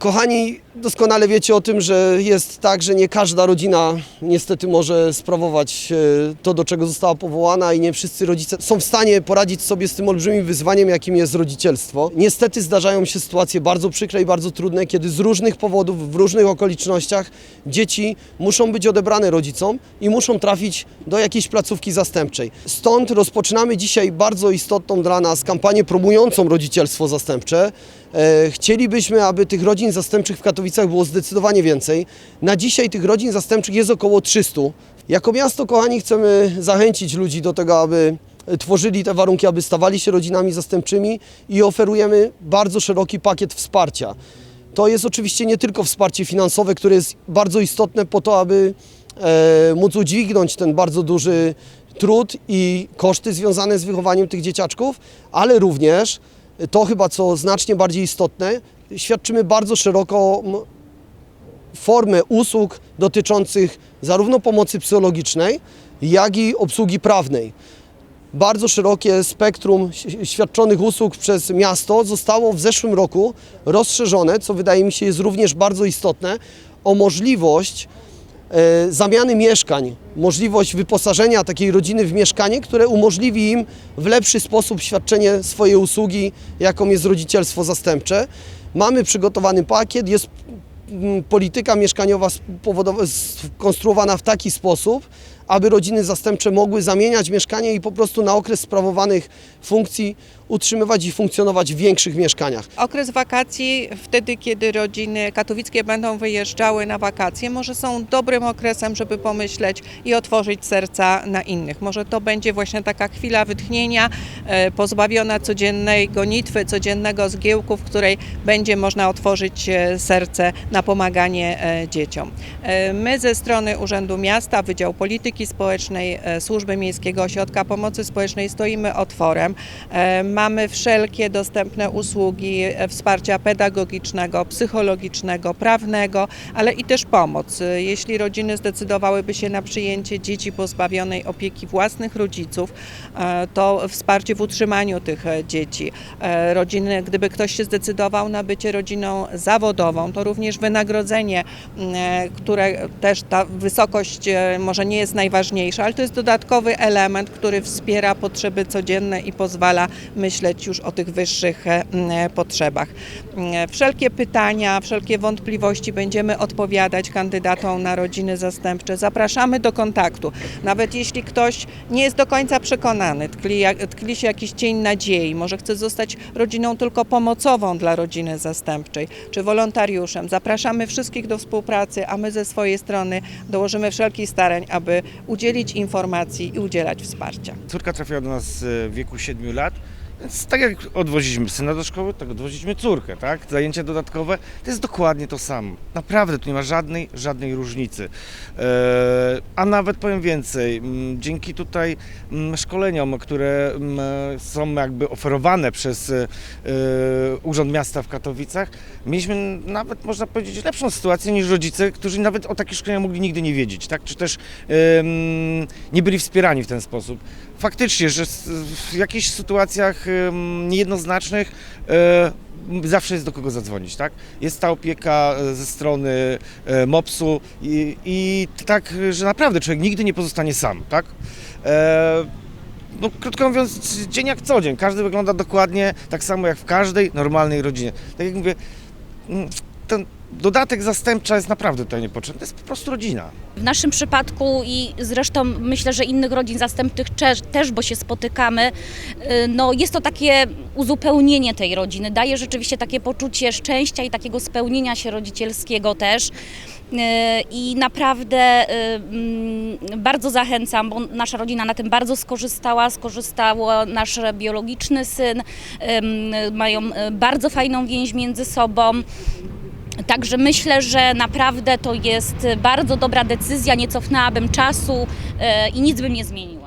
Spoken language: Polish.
Kochani, doskonale wiecie o tym, że jest tak, że nie każda rodzina niestety może sprawować e, to, do czego została powołana i nie wszyscy rodzice są w stanie poradzić sobie z tym olbrzymim wyzwaniem, jakim jest rodzicielstwo. Niestety zdarzają się sytuacje bardzo przykre i bardzo trudne, kiedy z różnych powodów, w różnych okolicznościach dzieci muszą być odebrane rodzicom i muszą trafić do jakiejś placówki zastępczej. Stąd rozpoczynamy dzisiaj bardzo istotną dla nas kampanię promującą rodzicielstwo zastępcze. E, Chcielibyśmy, aby tych rodzin zastępczych w Katowicach było zdecydowanie więcej. Na dzisiaj tych rodzin zastępczych jest około 300. Jako miasto, kochani, chcemy zachęcić ludzi do tego, aby tworzyli te warunki, aby stawali się rodzinami zastępczymi i oferujemy bardzo szeroki pakiet wsparcia. To jest oczywiście nie tylko wsparcie finansowe, które jest bardzo istotne po to, aby e, móc udźwignąć ten bardzo duży trud i koszty związane z wychowaniem tych dzieciaczków, ale również to chyba co znacznie bardziej istotne, świadczymy bardzo szeroko formę usług dotyczących zarówno pomocy psychologicznej, jak i obsługi prawnej. Bardzo szerokie spektrum świadczonych usług przez miasto zostało w zeszłym roku rozszerzone, co wydaje mi się jest również bardzo istotne, o możliwość e, zamiany mieszkań, możliwość wyposażenia takiej rodziny w mieszkanie, które umożliwi im w lepszy sposób świadczenie swojej usługi, jaką jest rodzicielstwo zastępcze. Mamy przygotowany pakiet, jest polityka mieszkaniowa skonstruowana w taki sposób, aby rodziny zastępcze mogły zamieniać mieszkanie i po prostu na okres sprawowanych funkcji utrzymywać i funkcjonować w większych mieszkaniach. Okres wakacji, wtedy kiedy rodziny katowickie będą wyjeżdżały na wakacje, może są dobrym okresem, żeby pomyśleć i otworzyć serca na innych. Może to będzie właśnie taka chwila wytchnienia, e, pozbawiona codziennej gonitwy, codziennego zgiełku, w której będzie można otworzyć e, serce na pomaganie e, dzieciom. My ze strony Urzędu Miasta, Wydział Polityki Społecznej, Służby Miejskiego Ośrodka Pomocy Społecznej stoimy otworem. Mamy wszelkie dostępne usługi e, wsparcia pedagogicznego, psychologicznego, prawnego, ale i też pomoc. E, Jeśli rodziny zdecydowałyby się na przyjęcie dzieci pozbawionej opieki własnych rodziców, e, to wsparcie w utrzymaniu tych dzieci. Rodziny, gdyby ktoś się zdecydował na bycie rodziną zawodową, to również wynagrodzenie, które też ta wysokość może nie jest najważniejsza, ale to jest dodatkowy element, który wspiera potrzeby codzienne i pozwala już o tych wyższych e, e, potrzebach. M, Wszelkie pytania, wszelkie wątpliwości będziemy odpowiadać kandydatom na rodziny zastępcze. Zapraszamy do kontaktu. Nawet jeśli ktoś nie jest do końca przekonany, tkli, tkli się jakiś cień nadziei, może chce zostać rodziną tylko pomocową dla rodziny zastępczej, czy wolontariuszem. Zapraszamy wszystkich do współpracy, a my ze swojej strony dołożymy wszelkich starań, aby udzielić informacji i udzielać wsparcia. Córka trafiła do nas e, w wieku 7 lat, więc tak jak odwoziliśmy syna do szkoły, tak odwoziliśmy córkę, tak? Zajęcia dodatkowe to jest dokładnie to samo. Naprawdę tu nie ma żadnej, żadnej różnicy. E, a nawet powiem więcej, m, dzięki tutaj m, szkoleniom, które m, są jakby oferowane przez e, Urząd Miasta w Katowicach, mieliśmy nawet, można powiedzieć, lepszą sytuację niż rodzice, którzy nawet o takich szkoleniach mogli nigdy nie wiedzieć, tak? Czy też nie byli wspierani w ten sposób. Faktycznie, że w jakichś sytuacjach niejednoznacznych e, zawsze jest do kogo zadzwonić, tak? Jest ta opieka e, ze strony e, MOPS-u i, i tak, że naprawdę człowiek nigdy nie pozostanie sam, tak? E, no, krótko mówiąc, dzień jak co dzień. Każdy wygląda dokładnie tak samo jak w każdej normalnej rodzinie. Tak jak mówię, mm, ten dodatek zastępcza jest naprawdę tutaj niepotrzebny. To jest po prostu rodzina. W naszym przypadku i zresztą myślę, że innych rodzin zastępczych też, bo się spotykamy, y, no jest to takie uzupełnienie tej rodziny. Daje rzeczywiście takie poczucie szczęścia i takiego spełnienia się rodzicielskiego też. Y, I naprawdę y, mm, bardzo zachęcam, bo nasza rodzina na tym bardzo skorzystała. Skorzystało nasz biologiczny syn. Mają bardzo fajną więź między sobą. Także myślę, że naprawdę to jest bardzo dobra decyzja, nie cofnęłabym czasu e, i nic bym nie zmieniła.